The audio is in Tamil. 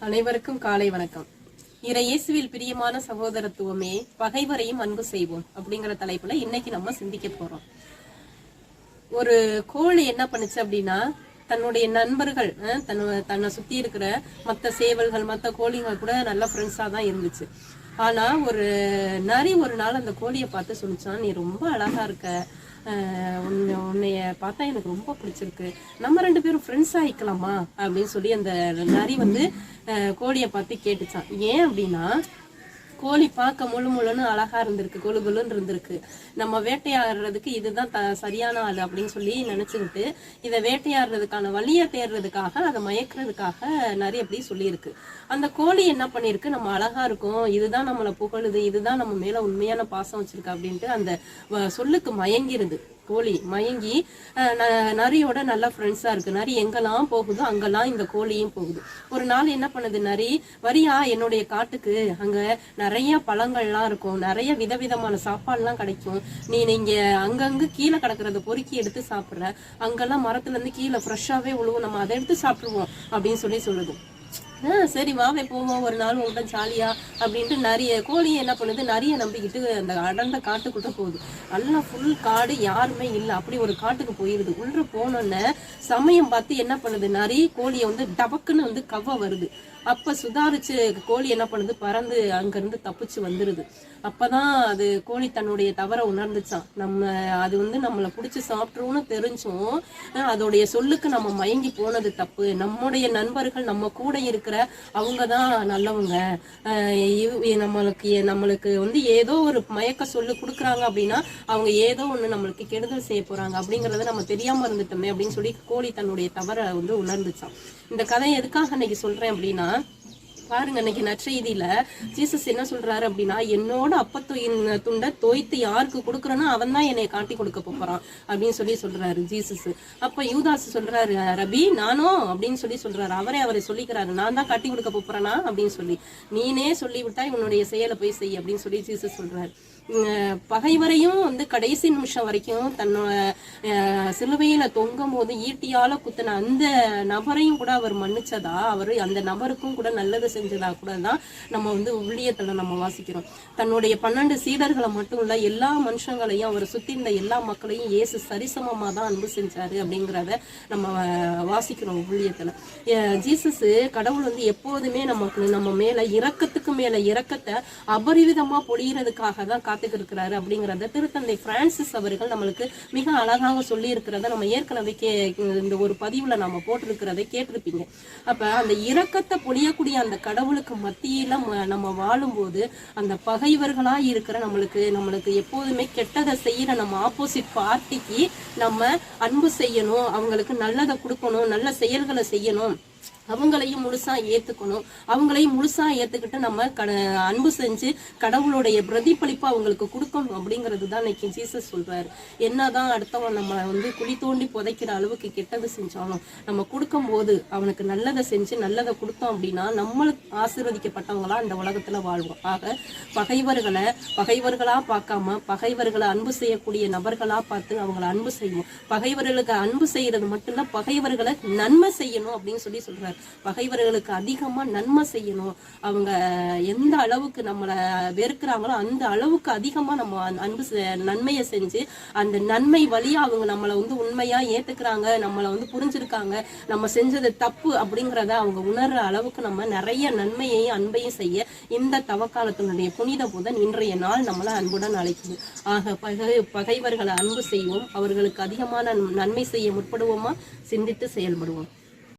அனைவருக்கும் காலை வணக்கம். இறை இயேசுவில் பிரியமான சகோதரத்துவமே பகைவரையும் அன்பு செய்வோம் அப்படிங்கிற தலைப்புல இன்னைக்கு நம்ம சிந்திக்க போறோம். ஒரு கோழி என்ன பண்ணுச்சு அப்படின்னா தன்னுடைய நண்பர்கள் அஹ், தன்னை சுத்தி இருக்கிற மத்த சேவல்கள் மத்த கோழிகள் கூட நல்ல ஃப்ரெண்ட்ஸா தான் இருந்துச்சு. ஆனா ஒரு நரி ஒரு நாள் அந்த கோழியை பார்த்து சொல்லிச்சான் நீ ரொம்ப அழகா இருக்க. உன்னை உன்னைய பார்த்தா எனக்கு ரொம்ப பிடிச்சிருக்கு. நம்ம ரெண்டு பேரும் ஃப்ரெண்ட்ஸ் ஆயிக்கலாமா அப்படின்னு சொல்லி அந்த நரி வந்து அஹ், கோழியை பார்த்து கேட்டுச்சான் ஏன் அப்படின்னா கோழி பார்க்க முழு முழுன்னு அழகா இருந்திருக்கு கொழு கொழுன்னு இருந்திருக்கு. நம்ம வேட்டையாடுறதுக்கு இதுதான் த சரியான ஆள் அப்படின்னு சொல்லி நினைச்சுக்கிட்டு இதை வேட்டையாடுறதுக்கான வழியை தேடுறதுக்காக அதை மயக்கிறதுக்காக நிறைய அப்படி சொல்லியிருக்கு. அந்த கோழி என்ன பண்ணியிருக்கு? நம்ம அழகா இருக்கும் இதுதான் நம்மளை புகழுது இதுதான் நம்ம மேல உண்மையான பாசம் வச்சிருக்கு அப்படின்ட்டு அந்த வ- சொல்லுக்கு மயங்கிருது. கோழி மயங்கி ந- நரியோட நல்லா ஃப்ரெண்ட்ஸா இருக்கு. நரி எங்கெல்லாம் போகுதோ அங்கெல்லாம் இந்த கோழியும் போகுது. ஒரு நாள் என்ன பண்ணுது நரி? வரியா என்னுடைய காட்டுக்கு அங்க நிறைய பழங்கள்லாம் இருக்கும். நிறைய விதவிதமான சாப்பாடுலாம் கிடைக்கும். நீ நீங்கள் அங்கங்க கீழே கிடக்குறத பொறுக்கி எடுத்து சாப்பிடுற. அங்கெல்லாம் மரத்துல இருந்து கீழே ஃப்ரெஷ்ஷாவே உழுவும். நம்ம அதை எடுத்து சாப்பிடுவோம் அப்படின்னு சொல்லி சொல்லுது. சரி வாவே போவோம். ஒரு நாள் உங்கள்கிட்ட ஜாலியா அப்படின்ட்டு நிறைய கோழியை என்ன பண்ணுது? நிறைய நம்பிக்கிட்டு அந்த அடர்ந்த காட்டுக்குள்ள போகுது. நல்லா ஃபுல் காடு யாருமே இல்லை. அப்படி ஒரு காட்டுக்கு போயிருது. உள்ள போனோன்னே சமயம் பார்த்து என்ன பண்ணுது? நிறைய கோழியை வந்து டபக்குன்னு வந்து கவ்வ வருது. அப்ப சுதாரிச்சு கோழி என்ன பண்ணுது? பறந்து அங்கிருந்து தப்பிச்சு வந்துருது. அப்பதான் அது கோழி தன்னுடைய தவற உணர்ந்துச்சான் நம்ம அது வந்து நம்மளை பிடிச்சி சாப்பிட்றோம்னு தெரிஞ்சும் அதோடைய சொல்லுக்கு நம்ம மயங்கி போனது தப்பு. நம்முடைய நண்பர்கள் நம்ம கூட இருக்க இருக்கிற அவங்க தான் நல்லவங்க நம்மளுக்கு நம்மளுக்கு வந்து ஏதோ ஒரு மயக்க சொல்லு கொடுக்குறாங்க அப்படின்னா அவங்க ஏதோ ஒண்ணு நம்மளுக்கு கெடுதல் செய்ய போறாங்க அப்படிங்கறத நம்ம தெரியாம இருந்துட்டோமே அப்படின்னு சொல்லி கோழி தன்னுடைய தவறை வந்து உணர்ந்துச்சான் இந்த கதை எதுக்காக இன்னைக்கு சொல்றேன் அப்படின்னா பாருங்க இன்னைக்கு நற்செய்தியில ஜீசஸ் என்ன சொல்றாரு அப்படின்னா என்னோட அப்பத்தொயின் துண்டை தோய்த்து யாருக்கு கொடுக்குறனோ அவன் தான் என்னை காட்டி கொடுக்க போறான் அப்படின்னு சொல்லி சொல்றாரு ஜீசஸ். அப்ப யூதாஸ் சொல்றாரு ரபி நானும் அப்படின்னு சொல்லி சொல்றாரு. அவரே அவரை சொல்லிக்கிறாரு நான் தான் காட்டி கொடுக்க போறேனா? அப்படின்னு சொல்லி. நீனே சொல்லி உன்னுடைய செயலை போய் செய் அப்படின்னு சொல்லி ஜீசஸ் சொல்றாரு. பகைவரையும் வந்து கடைசி நிமிஷம் வரைக்கும் தன்னோட சிலுவையில தொங்கும் போது ஈட்டியால குத்தின அந்த நபரையும் கூட அவர் மன்னிச்சதா? அவர் அந்த நபருக்கும் கூட நல்லது செஞ்சதாக கூட தான் நம்ம வந்து உள்ளியத்துல நம்ம வாசிக்கிறோம். தன்னுடைய பன்னெண்டு சீடர்களை மட்டும் இல்ல எல்லா மனுஷங்களையும் அவரை சுத்தி இருந்த எல்லா மக்களையும் இயேசு சரிசமமாக தான் அன்பு செஞ்சாரு அப்படிங்கிறத நம்ம வாசிக்கிறோம் ஊழியத்துல ஜீசஸ் கடவுள் வந்து எப்போதுமே நமக்கு நம்ம மேல இறக்கத்துக்கு மேல இறக்கத்தை அபரிவிதமா பொழியறதுக்காக தான் காத்துக்கிருக்கிறாரு இருக்கிறாரு திருத்தந்தை பிரான்சிஸ் அவர்கள் நம்மளுக்கு மிக அழகாக சொல்லியிருக்கிறத நம்ம ஏற்கனவே கே இந்த ஒரு பதிவுல நம்ம போட்டிருக்கிறதை கேட்டிருப்பீங்க. அப்ப அந்த இறக்கத்தை பொழியக்கூடிய அந்த கடவுளுக்கு மத்தியில நம்ம வாழும்போது அந்த பகைவர்களா இருக்கிற நம்மளுக்கு நம்மளுக்கு எப்போதுமே கெட்டதை செய்யற நம்ம ஆப்போசிட் பார்ட்டிக்கு நம்ம அன்பு செய்யணும் அவங்களுக்கு நல்லதை கொடுக்கணும் நல்ல செயல்களை செய்யணும். அவங்களையும் முழுசா ஏத்துக்கணும். அவங்களையும் முழுசா ஏத்துக்கிட்டு நம்ம கட அன்பு செஞ்சு கடவுளுடைய பிரதிபலிப்பு அவங்களுக்கு கொடுக்கணும் அப்படிங்கிறது தான் இன்னைக்கு ஜீசஸ் சொல்றாரு. என்னதான் அடுத்தவன் நம்ம வந்து குழி தோண்டி புதைக்கிற அளவுக்கு கெட்டது செஞ்சாலும் நம்ம கொடுக்கும் போது அவனுக்கு நல்லதை செஞ்சு நல்லதை கொடுத்தோம் அப்படின்னா நம்மளுக்கு ஆசீர்வதிக்கப்பட்டவங்களா இந்த உலகத்துல வாழ்வோம். ஆக பகைவர்களை பகைவர்களா பார்க்காம பகைவர்களை அன்பு செய்யக்கூடிய நபர்களா பார்த்து அவங்கள அன்பு செய்வோம். பகைவர்களுக்கு அன்பு செய்யறது மட்டும்தான் பகைவர்களை நன்மை செய்யணும் அப்படின்னு சொல்லி சொல்றாரு. பகைவர்களுக்கு அதிகமா நன்மை செய்யணும். அவங்க எந்த அளவுக்கு நம்மளை வெறுக்கிறாங்களோ அந்த அளவுக்கு அதிகமா நம்ம அன்பு செ- நன்மையை செஞ்சு அந்த நன்மை வழியா அவங்க நம்மளை வந்து உண்மையா ஏத்துக்கிறாங்க நம்மளை வந்து புரிஞ்சிருக்காங்க நம்ம செஞ்சது தப்பு அப்படிங்கிறத அவங்க உணர்ற அளவுக்கு நம்ம நிறைய நன்மையையும் அன்பையும் செய்ய இந்த தவக்காலத்தினுடைய புனித புதன் இன்றைய நாள் நம்மளை அன்புடன் அழைக்குது. ஆக பகை பகைவர்களை அன்பு செய்வோம். அவர்களுக்கு அதிகமான நன்மை செய்ய முற்படுவோமா? சிந்தித்து செயல்படுவோம்.